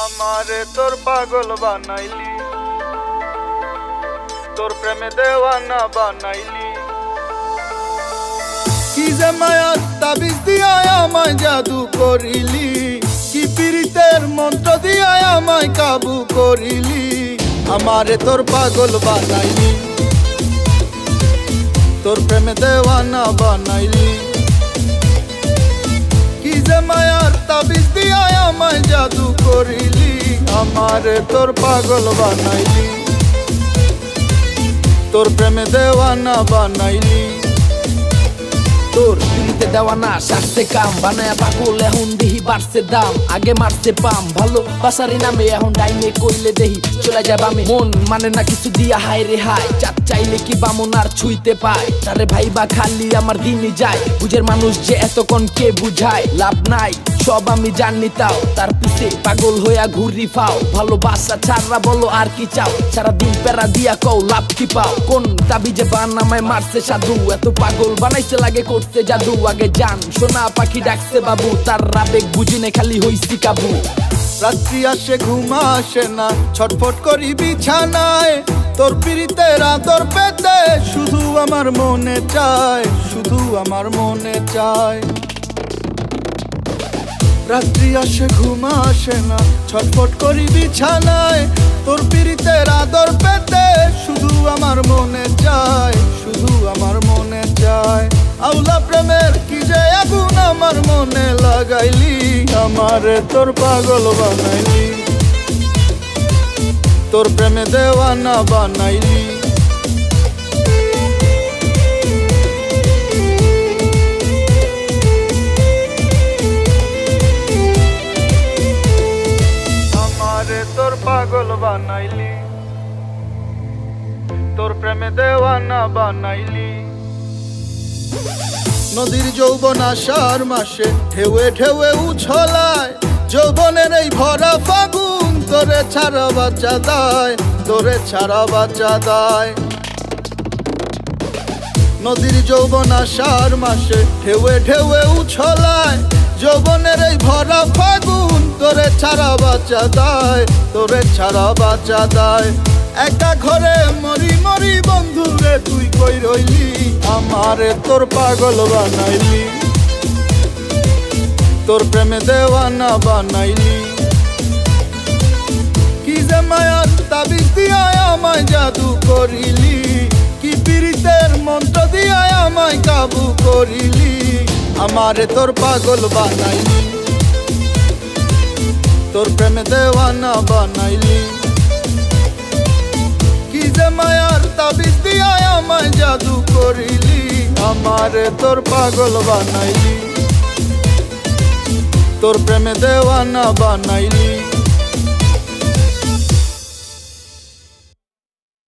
আমারে তোর পাগল বানাইলি। তোর প্রেমে দেওয়ানা বানাইলি। কি যে মায়ার তাবিজ দিয়া আমায় জাদু করিলি। কি পীড়িতের মন্ত্র দিয়া আমায় কাবু করিলি। আমারে তোর পাগল বানাইলি। তোর প্রেমে দেওয়ানা বানাইলি। কি যে মায়ার তাবিজ দিয়া আমায় জাদু আমারে তোর পাগল বানাইলি। তোর প্রেমে দেওয়ানা বানাইলি। তোর দিতে দেওয়া না সারছে কাম, বানায়া পাগল, এখন দেহি বাড়ছে দাম, আগে মারছে পাম। ভালো বাসারি নামে এখন ডাইনে কইলে দেহি চলে যাবে আমি মন মানে না কিছু দিয়া হাই রে হাই চাপ চাইলে কি বামন আর ছুইতে পায়? তারে ভাই বা খালি আমার দিনই যায়, বুঝের মানুষ যে এতক্ষণ কে বুঝায়? লাভ নাই। সব আমি জানি তাও। তার পিছে পাগল হইয়া ঘুরি ফাও। ভালোবাসা ছাড়া বলো আর কি চাও? সারা দিন প্যারা দিয়া কও, লাভ কি পাও? কোন দাবি যে বানামায় মারছে সাধু? এত পাগল বানাইছে লাগে করতে জাদু। আগে জান, সোনা পাখি ডাকছে বাবু। তার রাবেক বুঝিনে খালি হইছি কাবু। রাত্রি আসে, ঘুমা আসে না। ছটফট করি বিছানায়। তোর পিড়িতের রাতর পেতে শুধু আমার মনে চায়। শুধু আমার মনে চায়। রাত্রি আসে, ঘুমা আসে না। ছটফট করি বিছানায়, তোর পিড়িতের আদর পেতে শুধু আমার মনে চায়, শুধু আমার মনে চায়। আউলা প্রেমের কি যে আগুন আমার মনে লাগাইলি, আমারে তোর পাগল বানাইলি। তোর প্রেমে দেওয়ানা বানাইলি। বানাইলি। তোর প্রেমে দেওয়ানা বানাইলি। নদীর যৌবন আষাঢ় মাসে ঢেউয়ে ঢেউয়ে উছলায়। যৌবনের এই ভরা ফাগুন তোরে ছাড়া বাচ্চা দায়, তোরে ছাড়া বাচ্চা দায়। নদীর যৌবন আষাঢ় মাসে ঢেউয়ে ঢেউয়ে উছলায়। যৌবনের এই ভরা ফাগুন, তোরে ছাড়া বাচ্চা দায় তোরে ছাড়া বাচ্চা দায় একা ঘরে মরি মরি বন্ধুরে তুই কই রইলি? আমারে তোর পাগল বানাইলি। তোর প্রেমে দেওয়ানা বানাইলি। কি যে মায়ার তাবিজ দিয়া আমায় জাদু করিলি, কি পীড়িতের মন্ত্র দিয়া আমায় কাবু করিলি। আমারে তোর পাগল বানাইলি। তোর প্রেমে দেওয়ানা বানাইলি। কি যে মায়ার তাবিজ দিয়া আমায় জাদু করিলি। আমারে তোর পাগল বানাইলি। তোর প্রেমে দেওয়ানা বানাইলি।